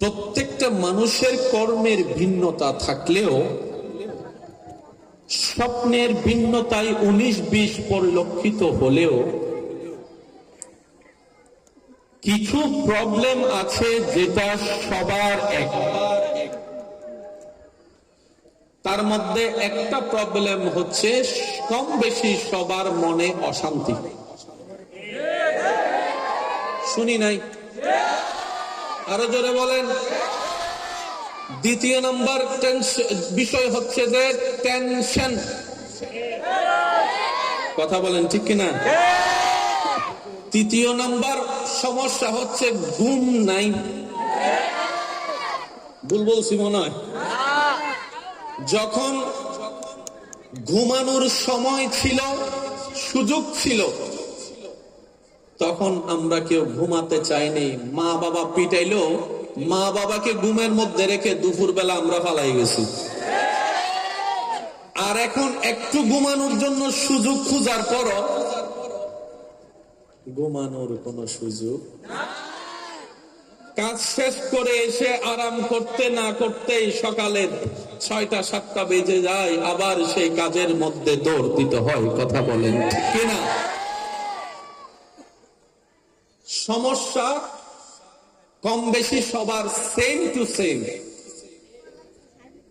প্রত্যেকটা মানুষের কর্মের ভিন্নতা থাকলেও স্বপ্নের ভিন্নতায় উনিশ বিশ পরিলক্ষিত হলেও কিছু প্রবলেম আছে যেটা সবার এক। তার মধ্যে একটা প্রবলেম হচ্ছে কম বেশি সবার মনে অশান্তি। শুনি নাই? আরও জোরে বলেন। দ্বিতীয় নাম্বার বিষয় হচ্ছে যে টেনশন কথা বলেন ঠিক কিনা? তৃতীয় নাম্বার সমস্যা হচ্ছে ঘুম নাই। ভুল বলছি মনে হয়। যখন ঘুমানোর সময় ছিল, সুযোগ ছিল তখন আমরা কেউ ঘুমাতে চাইনি। মা বাবা পিটাইলো, মা বাবাকে ঘুমের মধ্যে রেখে দুপুর বেলা আমরা ফালাই গেছি। আর এখন একটু ঘুমানোর জন্য সুযোগ খুঁজার পরও ঘুমানোর কোন সুযোগ কাজ শেষ করে এসে আরাম করতে না করতেই সকালে ছয়টা, সাতটা বেজে যায়, আবার সেই কাজের মধ্যে দৌড় দিতে হয়, কথা বলেন কিনা? সমস্যা? কম বেশি সবার সেম টু সেম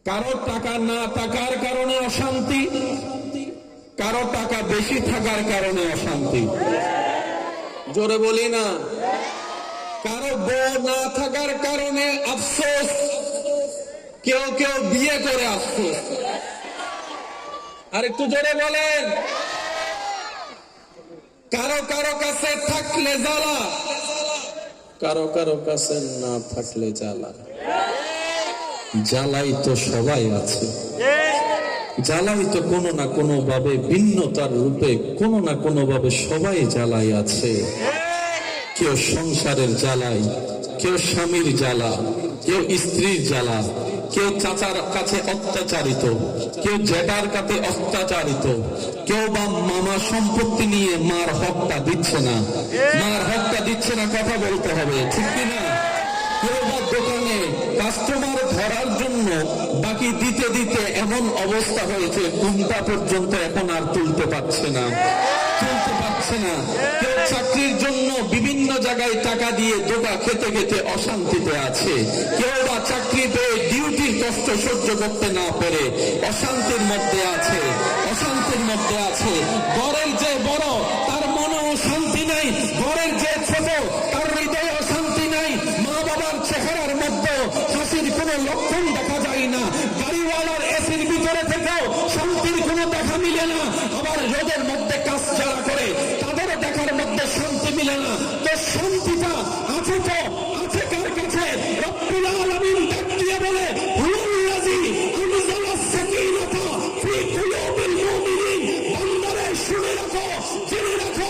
কারও টাকা না থাকার কারণে অশান্তি, কারও টাকা বেশি থাকার কারণে অশান্তি। জোরে বলি না। কারও বউ না থাকার কারণে আফসোস, কেউ কেউ বিয়ে করে আফসোস। আর একটু জোরে বলেন। কারও কারও কাছে থাকলে জ্বালা। কারও কারও কাছে না থাকলে জ্বালা। জ্বালাই তো সবাই আছে। জ্বালাই তো কোনো না কোনো ভাবে ভিন্নতার রূপে কোন না কোনো ভাবে সবাই জ্বালাই আছে। কেউ সংসারের জ্বালাই কেউ স্বামীর জ্বালা, কেউ স্ত্রীর জ্বালা, কেউ চাচার কাছে অত্যাচারিত, কেউ জেঠার কাছে অত্যাচারিত, কেউ বা মামা সম্পত্তি নিয়ে মার হকটা দিচ্ছে না। মার হকটা দিচ্ছে না কথা বলতে হবে, ঠিক কিনা কেউ বা দোকানে কাস্টমার ধরার জন্য বাকি দিতে দিতে এমন অবস্থা হয়েছে, ঘুমটা পর্যন্ত এখন আর তুলতে পারছে না। তুলতে পারছে না। কেউ চাকরির জন্য বিভিন্ন জায়গায় টাকা দিয়ে দোকা খেতে খেতে অশান্তিতে আছে। কেউ বা চাকরি পেয়ে ডিউটির কষ্ট সহ্য করতে না পেরে অশান্তির মধ্যে আছে অশান্তির মধ্যে আছে। ঘরের যে বড় তার মনেও শান্তি নাই। ঘরের যে ছোট তার হৃদয়ে শান্তি নাই। মা বাবার চেহারার মধ্যে হাসির কোনো লক্ষণ দেখা যায় না। গাড়িওয়ালার এসির ভিতরে থেকেও শান্তির কোনো দেখা মিলে না। আবার রোদের মধ্যে চালা করে তাদের দেখার মধ্যে শান্তি মিলে না। তো শান্তিটা আছে তো, আছে কার কাছে? বলে শুনে রাখো, জেনে রাখো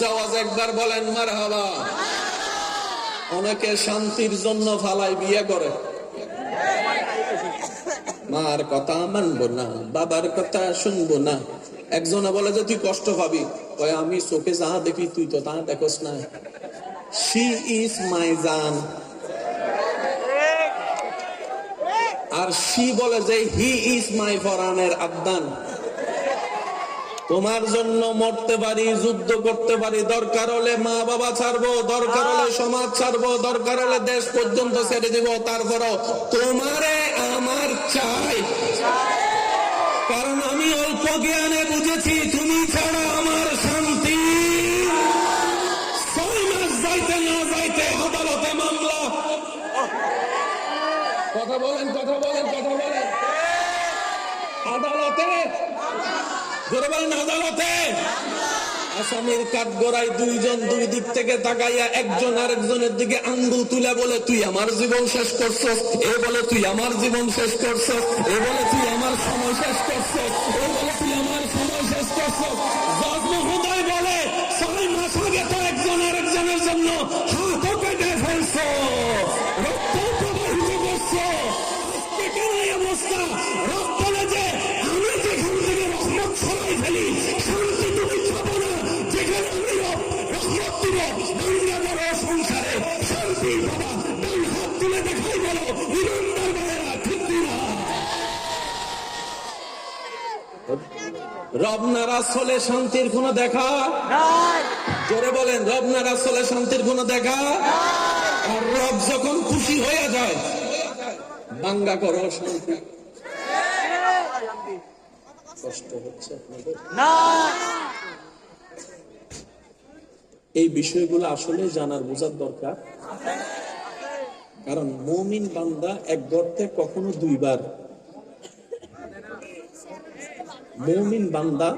উচ্চ আওয়াজ একবার বলেন মার হাবা অনেকে শান্তির জন্য ফালাই বিয়ে করে। মার কথা মানবো না, বাবার কথা শুনব না। একজনে বলে যে, তুই কষ্ট পাবি। কয়, আমি চোখে যা দেখি, তুই তো তা দেখোস না। শি ইজ মাই জান আর শি বলে যে হি ইজ মাই ফরানের আবদান। তোমার জন্য মরতে পারি, যুদ্ধ করতে পারি, দরকার হলে মা বাবা ছাড়বো, দরকার হলে সমাজ ছাড়বো, দরকার হলে দেশ পর্যন্ত ছেড়ে দিব, তারপরও তোমারে আমার চাই। কারণ আমি অল্প জ্ঞানে বুঝেছি, তুমি ছাড়া আমার শান্তি। যাইতে না যাইতে আদালতে মামলা। কথা বলেন কথা বলেন কথা বলেন। আদালতে আসামির কাঠগড়ায় দুইজন দুই দিক থেকে তাকাইয়া একজন আরেকজনের দিকে আঙ্গুল তুলে বলে, তুই আমার জীবন শেষ করছস, এ বলে তুই আমার জীবন শেষ করছস, এ বলে তুই আমার সময় শেষ করছস, এ বলে তুই আমার সময় শেষ করছস। জজ বলে, ছয় মাস আগে তো একজন আরেকজনের জন্য রহমত দিব ভাঙ্গা সংসারে শান্তি বাবা ডান হাত তুলে দেখাই বলো ইমানদার ভাইয়েরা না নারাজ হলে শান্তির কোনো দেখা? জোরে বলেন রব নারাজ হলে শান্তির কোনো দেখা? আর রব যখন খুশি হয়ে যায় বাঙ্গা করো শান্তি। কষ্ট হচ্ছে আপনাদের? এই বিষয়গুলো আসলে জানার বোঝার দরকার। কারণ মমিন বান্দা এক গর্তে কখনো দুইবার। মৌমিন বান্দা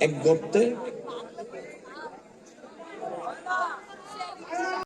এক গর্তে